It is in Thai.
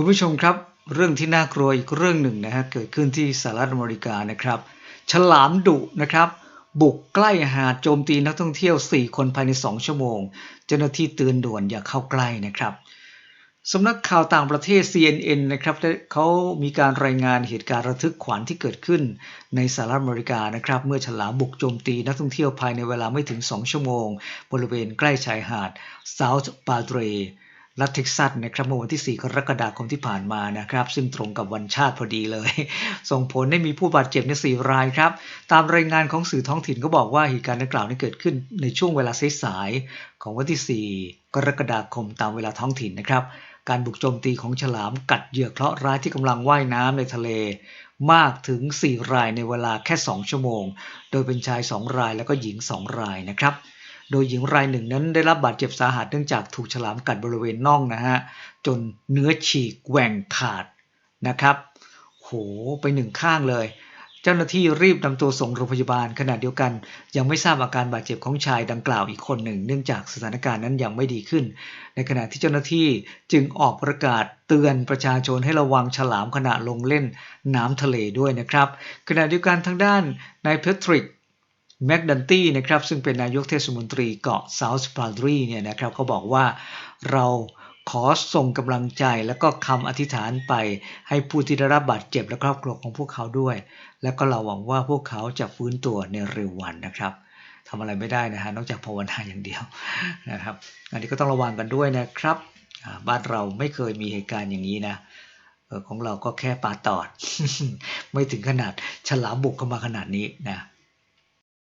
คุณผู้ชมครับ เรื่องที่น่ากลัวอีกเรื่องหนึ่งนะฮะเกิดขึ้นที่สหรัฐอเมริกานะครับฉลามดุนะครับบุกใกล้หาดโจมตีนักท่องเที่ยว 4 คนภายใน 2 ชั่วโมง เจ้าหน้าที่เตือนด่วนอย่าเข้าใกล้นะครับสำนักข่าวต่างประเทศ CNN นะครับเขามีการรายงานเหตุการณ์ระทึกขวัญที่เกิดขึ้นในสหรัฐอเมริกานะครับเมื่อฉลามบุกโจมตีนักท่องเที่ยวภายในเวลาไม่ถึง 2 ชั่วโมง บริเวณใกล้ชายหาด South Padre รัฐเท็กซัสนะครับเมื่อวันที่ 4 กรกฎาคมที่ผ่านมานะครับ ซึ่งตรงกับวันชาติพอดีเลย ส่งผลให้มีผู้บาดเจ็บใน4รายครับ ตามรายงานของสื่อท้องถิ่นก็บอกว่าเหตุการณ์ดังกล่าวนี้เกิดขึ้นในช่วงเวลาสายๆของวันที่ 4 กรกฎาคมตามเวลาท้องถิ่นนะครับ การบุกโจมตีของฉลามกัดเหยื่อเคราะห์ร้ายที่กำลังว่ายน้ำในทะเลมากถึง 4 รายในเวลาแค่ 2 ชั่วโมง โดยเป็นชาย 2 รายแล้วก็หญิง 2 รายนะครับ โดยหญิงรายหนึ่งนั้นได้รับบาดเจ็บสาหัสเนื่องจากถูกฉลามกัดบริเวณน่องนะฮะจนเนื้อฉีกแหว่งขาดนะครับ โหไปหนึ่งข้างเลย เจ้าหน้าที่รีบนำตัวส่งโรงพยาบาลขณะเดียวกัน ยังไม่ทราบอาการบาดเจ็บของชายดังกล่าวอีกคนหนึ่ง เนื่องจากสถานการณ์นั้นยังไม่ดีขึ้น ในขณะที่เจ้าหน้าที่จึงออกประกาศเตือนประชาชนให้ระวังฉลามขณะลงเล่นน้ำทะเลด้วยนะครับ ขณะเดียวกันทางด้านนายเพทริก แมกดันตี้นะครับซึ่งเป็นนายกเทศมนตรีเกาะเซาท์พาดรีเนี่ยนะครับเขาบอกว่าเราขอส่งกำลังใจแล้วก็คำอธิษฐานไปให้ผู้ที่ได้รับบาดเจ็บและครอบครัวของพวกเขาด้วย แล้วก็เราหวังว่าพวกเขาจะฟื้นตัวในเร็ววันนะครับทำอะไรไม่ได้นะฮะนอกจากภาวนาอย่างเดียวนะครับ อันนี้ก็ต้องระวังกันด้วยนะครับ บ้านเราไม่เคยมีเหตุการณ์อย่างนี้นะของเราก็แค่ปลาตอด ไม่ถึงขนาดฉลามบุกเข้ามาขนาดนี้นะ